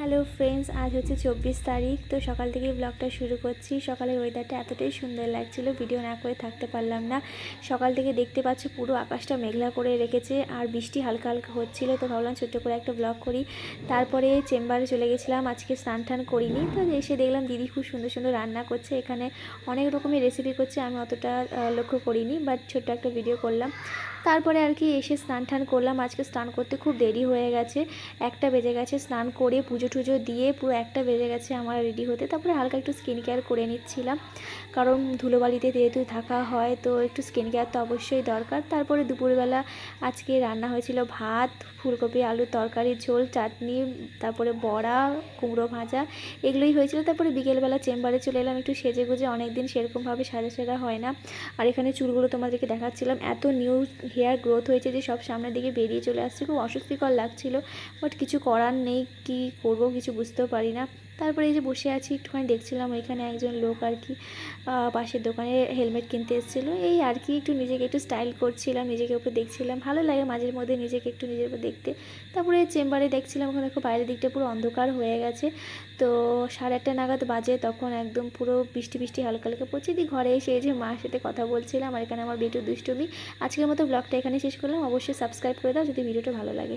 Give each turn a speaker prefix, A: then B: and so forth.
A: Hello friends আজ হচ্ছে চব্বিশ তারিখ, তো সকাল থেকেই ব্লগটা শুরু করছি। সকালের ওয়েদারটা এতটাই সুন্দর লাগছিল ভিডিও না করে থাকতে পারলাম না। সকাল থেকে দেখতে পাচ্ছ পুরো আকাশটা মেঘলা করে রেখেছে, আর বৃষ্টি হালকা হালকা হচ্ছিল, তো ভাবলাম ছোট্ট করে একটা ব্লগ করি। তারপরে চেম্বারে চলে গেছিলাম, আজকে স্নান টান করিনি, তো এসে দেখলাম দিদি খুব সুন্দর সুন্দর রান্না করছে, এখানে অনেক রকমের রেসিপি করছে, আমি অতটা লক্ষ্য করিনি বাট ছোট্ট একটা ভিডিও করলাম। তারপরে আর কি এসে স্নান টান করলাম। আজকে স্নান করতে খুব দেরি হয়ে গেছে। একটা বেজে গেছে স্নান করে পুজো টুজো দিয়ে পুরো একটা বেজে গেছে আমার রেডি হতে। তারপরে হালকা একটু স্কিন কেয়ার করে নিচ্ছিলাম। কারণ ধুলোবালিতে যেহেতু থাকা হয়, তো একটু স্কিন কেয়ার তো অবশ্যই দরকার। তারপরে দুপুরবেলা আজকে রান্না হয়েছিল ভাত, ফুলকপি আলুর তরকারি, ঝোল, চাটনি, তারপরে বড়া, কুমড়ো ভাজা, এগুলোই হয়েছিল। তারপরে বিকেলবেলা চেম্বারে চলে এলাম। একটু সেজে গুজে অনেক দিন সেরকমভাবে সাজা সাজা হয় না। আর এখানে চুলগুলো তোমাদেরকে দেখাচ্ছিলাম। এত নিউ হেয়ার গ্রোথ হয়েছে যে সব সামনের দিকে বেরিয়ে চলে আসছে। খুব অস্বস্তিকর লাগছিল, বাট কিছু করার নেই, কি করব কিছু বুঝতেও পারি না। তারপরে এই যে বসে আছি, একটুখানি দেখছিলাম ওইখানে একজন লোক আর কি পাশের দোকানে হেলমেট কিনতে এসেছিল। এই আর কি একটু নিজেকে একটু স্টাইল করছিলাম, নিজেকে উপর দেখছিলাম। ভালো লাগে মাঝের মধ্যে নিজেকে একটু নিজের উপর দেখতে। তারপরে চেম্বারে দেখছিলাম ওখানে খুব বাইরের দিকটা পুরো অন্ধকার হয়ে গেছে। তো সাড়ে আটটা নাগাদ বাজে তখন একদম পুরো বৃষ্টি বৃষ্টি হালকা হালকা পড়ছে। দিয়ে ঘরে এসে যে মার সাথে কথা বলছিলাম, আর এখানে আমার বেটু দুষ্টুমি। আজকের মতো ব্লগটা এখানে শেষ করলাম। অবশ্যই সাবস্ক্রাইব করে দাও যদি ভিডিওটা ভালো লাগে।